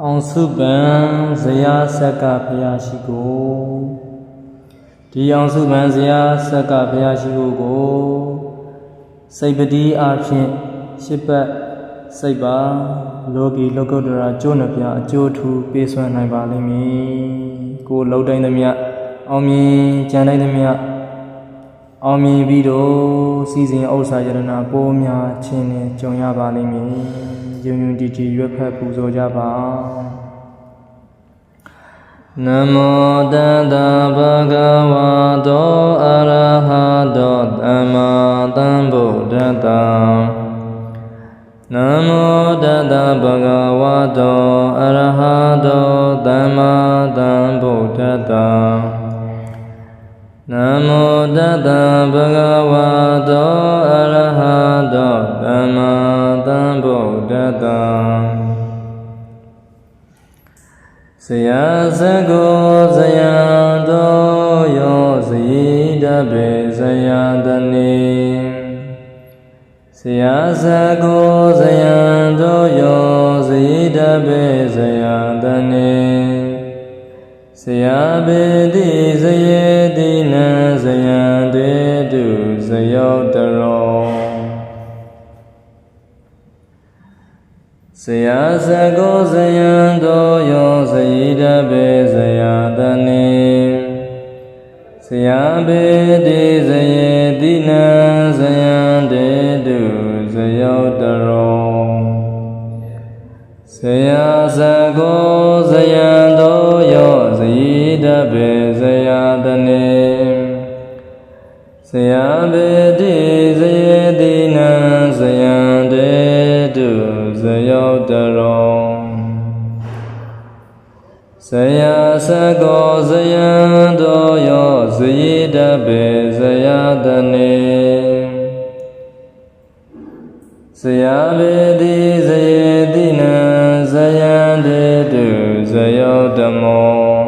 အောင်စုပံဇရာဆက်ကဘုရားရှိကိုဒီအောင်စုပံဇရာဆက်ကဘုရားရှိကိုကိုစိတ်ပတိအားဖြင့်ရှစ်ပတ်စိတ်ပါလောကီလောကုတ္တရာကျိုးနှပြအကျိုးထူပေးစွမ်းနိုင်ပါလိမ့်မည်ကိုလှုပ်တိုင်းသမျှအောင်မြင်ကြံတိုင်းသမျှ အောင်မြင်ပြီးတော့စီစဉ်ဥစ္စာယရနာပိုးများခြင်းနဲ့ကြုံရပါလိမ့်မည်ယုံယုံကြည်ကြည်ရွတ်ဖတ်ပူဇော်ကြပါနမောတတဗုဒ္ဓဝါတောအရဟတောသမ္မာသမ္ဗုဒ္ဓတ္တနမောတတဗုဒ္ဓဝါတောအရဟတောသမ္မာသမ္ဗုဒ္ဓတ္တ နမောတတဗုဒ္ဓဝါတောအရဟတောသမ္မာသမ္ဗုဒ္ဓတ္တဆရာစကောဇယံတော်ယောဇိတပေဇယတနေဆရာစကောဇယံတော်ယောဇိတပေဇယတနေဆရာဘေ ဆရာစကောဇယံတော်ယောဇယိတပေဇယတနေဆရာဘေတိဇယေတိနံဇယံတေတုဇယောတရောဆရာစကောဇယံတော်ယောဇယိတပေဇယတနေဆရာဘေ ဆရာစကောဇယံတော်ယောဇယိတပေဇယတနေဆရာဘေတိဇယေတိနံဇယံတေတုဇယောတမော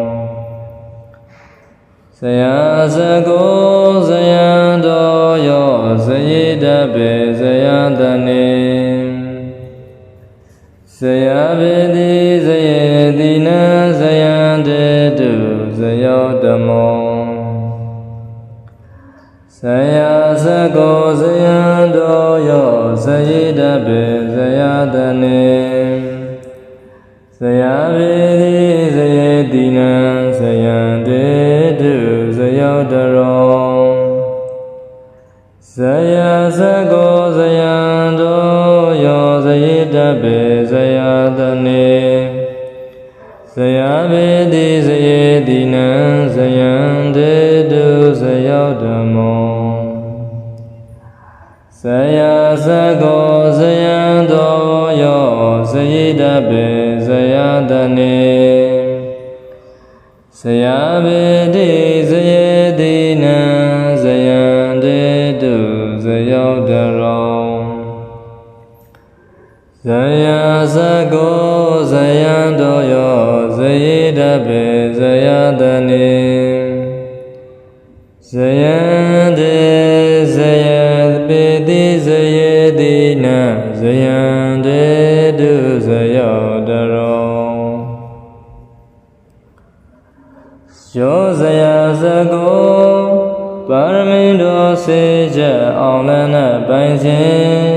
ဆရာစကောဇယံတော်ယောဇယိတပေဇယတနေဆရာဘေတိ ဆရာစကောဇယံတော်ယောဇယိတပေဇယတနေဆရာဘေတိဇယေတိနံဇယံတေတုဇယောတရောဇယစကောဇယံတော်ယောဇယိတပေဇယတနေဇယဘေတိဇယေတိနံဇယံတေ ဆရာစကောဇယံတော်ယောဇယိတပေဇယတနေဆရာဘေတိဇယေတိနံဇယံတေတုဇယောတရောဇယစကောဇယံတော်ယောဇယိတပေဇယတနေဇယံတေဇယပေတိဇယေတိ နံဇယံတေတုဇယောတရောယောဇယဇကောပါရမီတော်စေချက်အောင်လန်းနဲ့ပိုင်ခြင်း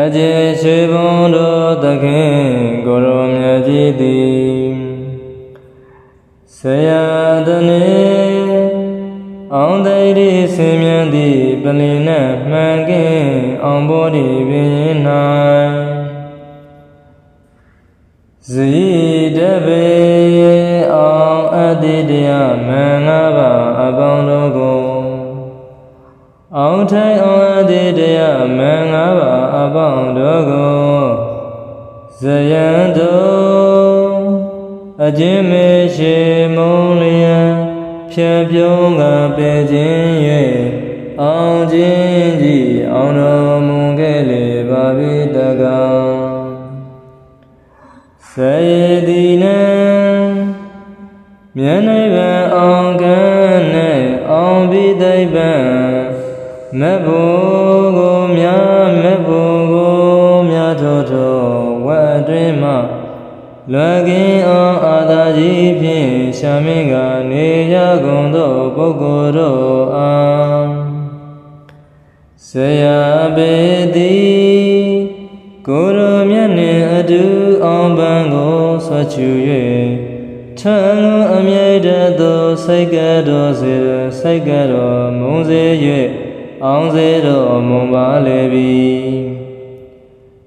အကျေရှိဘုံတော်သခင်ကိုရောမြတ်ကြီးသည်ဆရာတနေ အောင်တိရိဆင်းမြန်းသည့်ပလင်နှင့်မှန်ကင်းအောင်ဘောဒီပင်၌ဇိတပေအောင်အတ္တိတရားမင်္ဂပါအပေါင်းတို့ကိုအောင်ထိုင်အောင်အတ္တိတရားမင်္ဂပါအပေါင်းတို့ကိုဇယံတို့အခြင်းမေရှိမုံလျံ ဖြတ်ပြုံးကပေခြင်း၍အောင်ခြင်းကြီးအောင်တော်မူခဲ့လေပါပြီတကားစေတိနံမျက်နှိဗ္ဗာန်အောင်ကံနဲ့အောင်ပြီးသိဗ္ဗံမဘူကိုမြမဘူကိုမြထောထောဝတ်အတွင်းမှလွယ်ကင်းအောင်အာသာကြီးဖြင့်ရှာမင်း ဆွချူ၍ထံကိုအမြဲတည်းသောစိတ်ကတော်စေစိတ်ကတော်မုံစေ၍အောင်စေတော်မွန်ပါလေပြီ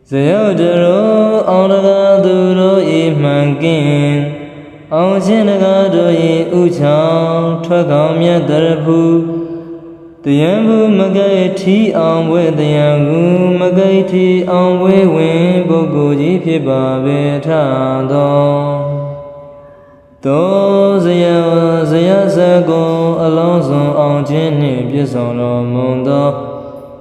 ဇေယုတရောအောင်တကားသူတို့ဤမှန်ကင်းအောင်ခြင်းတကားတို့ဤဥချောင်းထွက်ကောင်းမြတ်တရဖူ တယံဘူးမကိထီအောင်ဝဲတယံကူမကိထီအောင်ဝဲဝင်ပုဂ္ဂိုလ်ကြီးဖြစ်ပါပေထသောသောဇယဇယဇကောအလုံးစုံအောင်ခြင်းနှင့်ပြည့်စုံတော်မူသော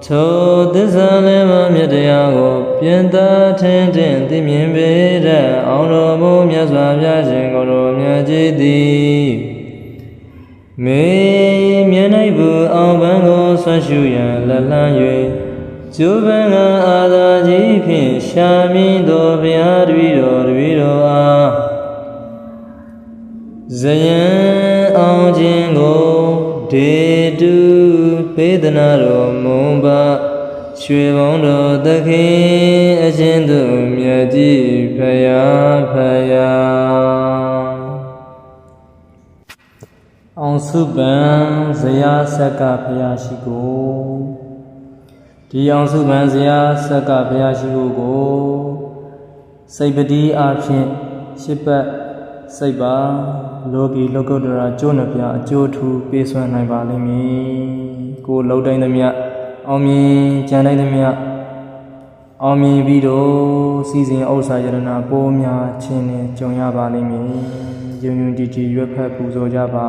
ထိုသစ္စာလေးပါးမြတ်တရားကိုပြင်သာထင်ထင်သိမြင်ပေတဲ့အောင်တော်မူမြတ်စွာဘုရားရှင်ကိုယ်တော်မြတ်ကြီးသည် မေမျက်နှိုက်ဘူးအောင်ပန်းကိုဆွရှုရန်လက်လန်း၍ကျိုးပန်းကအာသာကြီးဖြင့်ရှာမင်းတော်ဘုရားတပည့်တော်တပည့်တော်အားဇယံအောင်ခြင်းကိုဒေတုပေးသနာတော်မွန်ပါရွှေဘုံတော်သခင်အရှင်သူမြတ်ကြီးဖယားဖယား အောင်စုပံဇယာဆက်ကဖယားရှိကိုဒီအောင်စုပံဇယာဆက်ကဖယားရှိကိုကိုစိတ်ပတိအဖြစ်ရှစ်ပတ်စိတ်ပါလောကီလောကုတ္တရာကျိုးနှပြအကျိုးထူပေးစွမ်းနိုင်ပါလိမ့်မည်ကိုလှုပ်တိုင်းသမျှအောင်မြင်ကြံတိုင်းသမျှ အောင်မြင်ပြီးတော့စီစဉ်ဥစ္စာယရနာပိုးများခြင်းနဲ့ကြုံရပါလိမ့်မည်ယုံယုံကြည်ကြည်ရွက်ဖက်ပူဇော်ကြပါ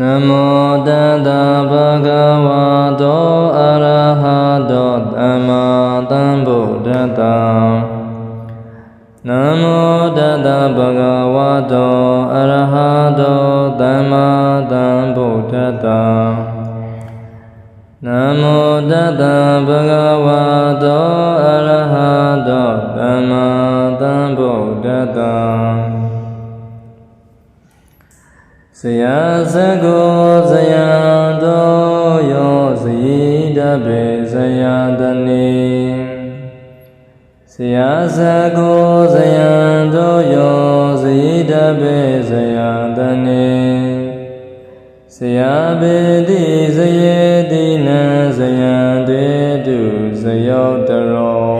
နမောတတဗုဒ္ဓဝါတောအရဟတောသမ္မာသမ္ဗုဒ္ဓတံနမောတတဗုဒ္ဓဝါတောအရဟတောသမ္မာသမ္ဗုဒ္ဓတံ နမောတတဗုဒ္ဓဝါတောအရဟတောသမ္မာသမ္ဗုဒ္ဓတံဆရာဇကောဇယံတော်ယောဇိတပေဇယတနေဆရာဇကောဇယံတော်ယောဇိတပေဇယတနေ ဆရာဘေတိဇယေတိနံဇယံတေတုဇယောတရော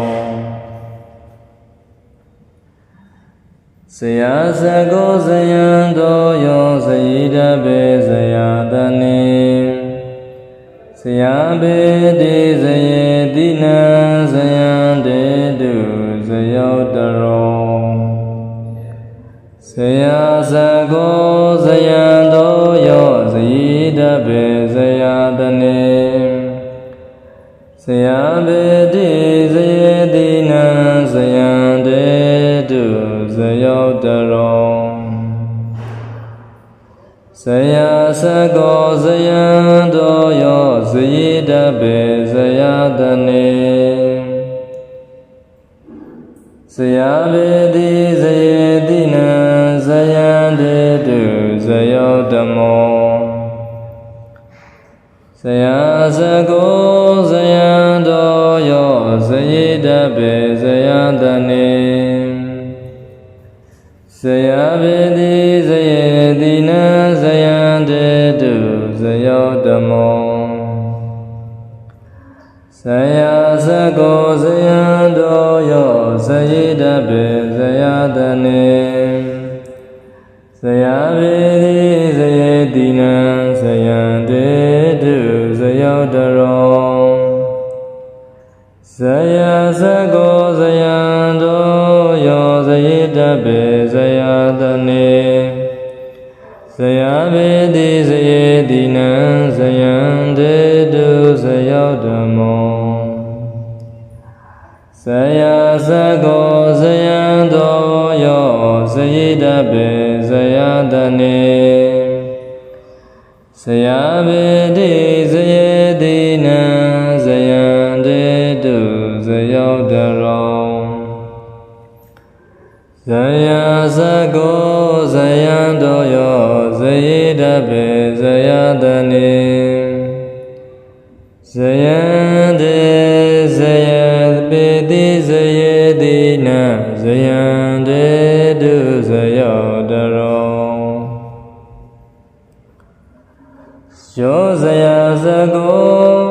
ဆရာဇကောဇယံတော်ယောဇိတပေဇယတနေဆရာဘေတိဇယေတိနံဇယံတေတုဇယောတရောဆရာဇကောဇယံတော်ယော ဆရာဘေတိဇယေတိနံဇယံတေတုဇယောတရောဆရာစကောဇယံတော်ယောဇိတပေဇယတနေဆရာဘေတိဇယေတိနံဇယံတေတုဇယောတမော ဆရာစကောဇယံတော်ယောဇိတပေဇယတနေဇယဘေတိ ဇယဇကောဇယံတော်ယောဇယေတပေဇယတနေဇယဘေတိဇယေတိနံဇယံတေတုဇယောဓမ္မောဇယဇကောဇယံတော်ယောဇယေတပေဇယတနေဇယဘေတိ ဇကောဇယံတောယောဇယေတပေဇယတနေဇယံတေဇယပေတိဇယေတိနံဇယံတေတုဇယောတရောယောဇယဇကော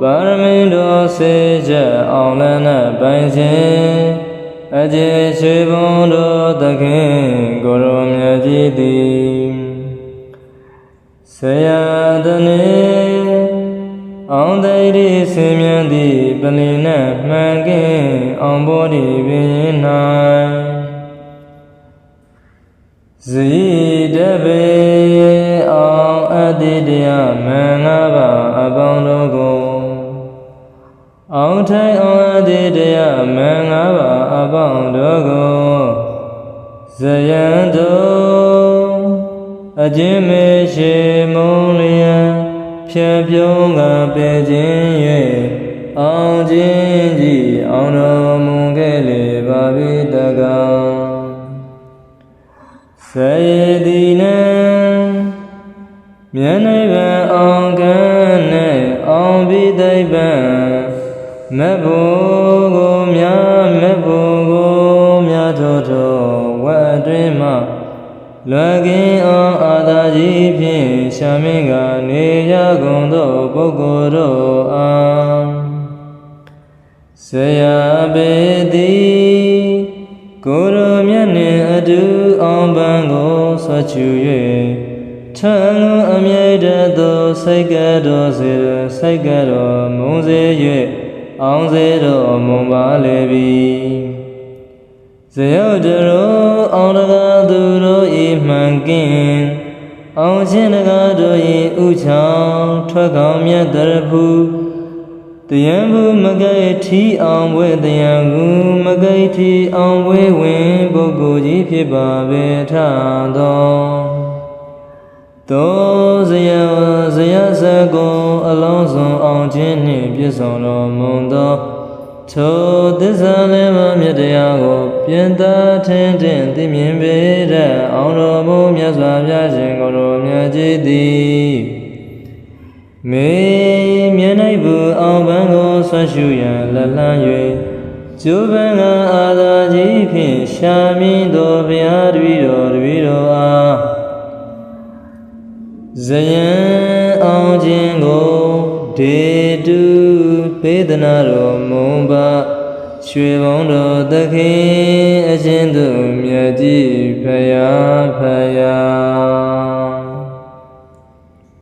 ပါရမီတော်စေချက်အောင်လန်းနဲ့ပိုင်ခြင်း အကျေရှိဘုံတော်သခင်ကိုရောမြတ်ကြီးသည်ဆရာတနေအောင်တိရိဆင်မြန်းသည်ပလင်နှင့်မှန်ကင်းအောင်ဘောဒီပင်၌ဇီတပေအောင်အတ္တိတရားမင်္ဂပါအပေါင်းတို့ကို အောင်ထိုင်အောင်အတ္တိတရားမင်္ဂပါအပေါင်းတို့ကိုဇယံတို့အခြင်းမေရှိမုံလျံဖြတ်ပြုံးကပေခြင်း၍အောင်ခြင်းကြီးအောင်တော်မူခဲ့လေပါပြီတကားစေတိနံမြတ်နိဗ္ဗာန်အောင်ကံနဲ့အောင်ပြီးသိဗ္ဗံ မဘူကိုမြတ်မဘူကိုမြတ်တော်တော်ဝတ်အတွင်းမှလွယ်ကင်းအောင်အာသာကြီးဖြင့်ရှာမင်းကနေရကုန်သောပုဂ္ဂိုလ်တို့အားဆရာပေတိကိုယ်တော်မြတ်နှင့်အတူအောင်ပန်းကိုဆွချူ၍ထံအမြိတ်တသောစိတ်ကတော်စေစိတ်ကတော်မုံစေ၍ အောင်စေတော်မွန်ပါလေပြီဇယောတရောအောင်တကားသူတို့ဤမှန်ကင်းအောင်ခြင်းတကားတို့ဤဥချောင်းထွက်ကောင်းမြတ်တရဖူတယံဘူးမကိထီအောင်ဝဲတယံကူမကိထီအောင်ဝဲဝင်ပုဂ္ဂိုလ်ကြီးဖြစ်ပါပေထသော သောဇယဇယဇကောအလုံးစုံအောင်ခြင်းနှင့်ပြည့်စုံတော်မူသောထိုသစ္စာလေးပါးမြတ်တရားကို ပြင်သာထင်ထင်သိမြင်ပေတဲ့အောင်တော်မူမြတ်စွာဘုရားရှင်ကိုယ်တော်မြတ်ကြီးသည်မေမျက်နှိပ်ဘူးအောင်ပန်းကိုဆွရှုရန်လက်လန်း၍ကျိုးပန်းကအာသာကြီးဖြင့်ရှာမင်းတော်ဘုရားတပည့်တော်တပည့်တော်အား ဇယံအောင်ခြင်းကိုဒေတုပေဒနာတော်မုံပါရွှေဘုံတော်သခင်အရှင်သူမြတ်ကြီးဖယားဖယား